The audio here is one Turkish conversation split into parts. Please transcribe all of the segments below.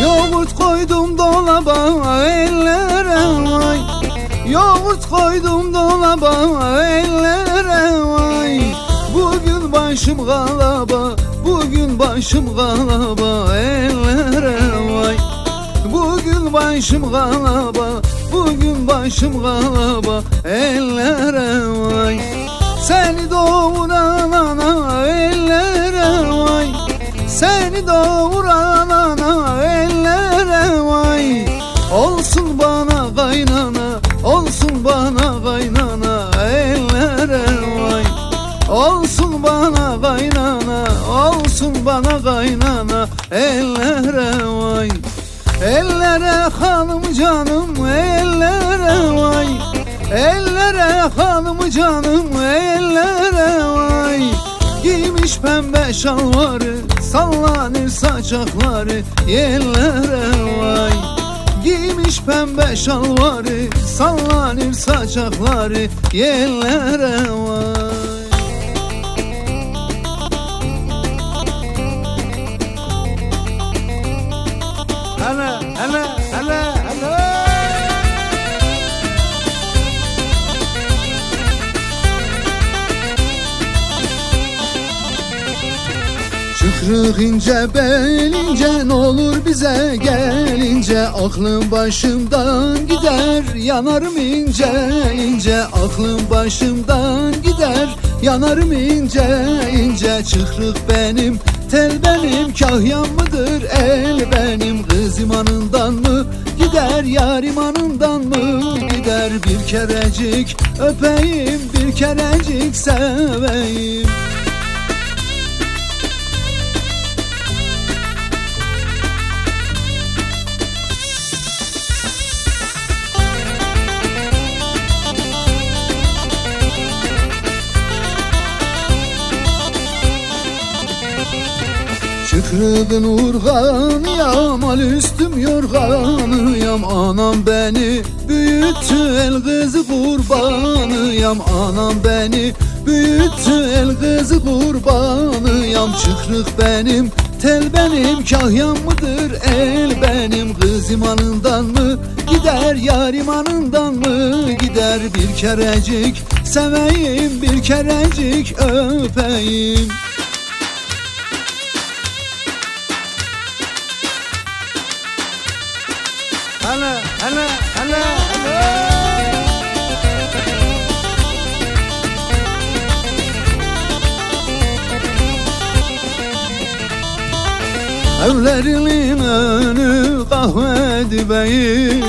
Yoğurt koydum dolaba ellere vay. Yoğurt koydum dolaba ellere vay. Bugün başım galaba Bugün başım galaba ellere vay. Bugün başım galaba Bugün başım galaba ellere vay Olsun bana kaynana Olsun bana kaynana Ellere vay. Ellere hanım canım Ellere vay. Ellere hanım canım Ellere vay. Giymiş pembe şalvarı Sallanır saçakları Yerlere vay. Giymiş pembe şalvarı Sallanır saçakları Yerlere vay Hele hele hele hele. Çıkrık ince belince ne olur bize gelince Aklım başımdan gider yanarım ince ince. Aklım başımdan gider yanarım ince ince. Çıkrık benim tel benim kahyan mıdır el benim? Kız gider yar imanından mı gider Bir kerecik? Öpeyim bir kerecik seveyim Şükrüdün urganıyam al üstüm yorganıyam Anam beni büyüttü el kızı kurbanıyam Anam beni büyüttü el kızı kurbanıyam Çıkrık benim tel benim kahyan mıdır el benim? Kız imanından mı gider yar imanından mı gider? Bir kerecik seveyim bir kerecik öpeyim Hele hele hele hele. Evlerinin önü kahve dibeyi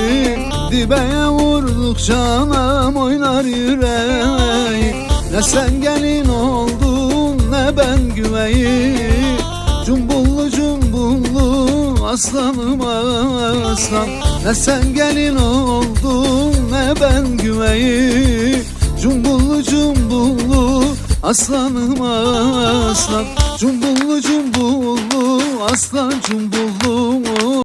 Dibeye vurdukça anam oynar yüreği. Ne sen gelin oldun ne ben güveyi aslanım aslan. Ne sen gelin oldun ne ben güveyi Cumbullu cumbullu. Aslanım aslan. Cumbullu cumbullu. Aslan cumbullu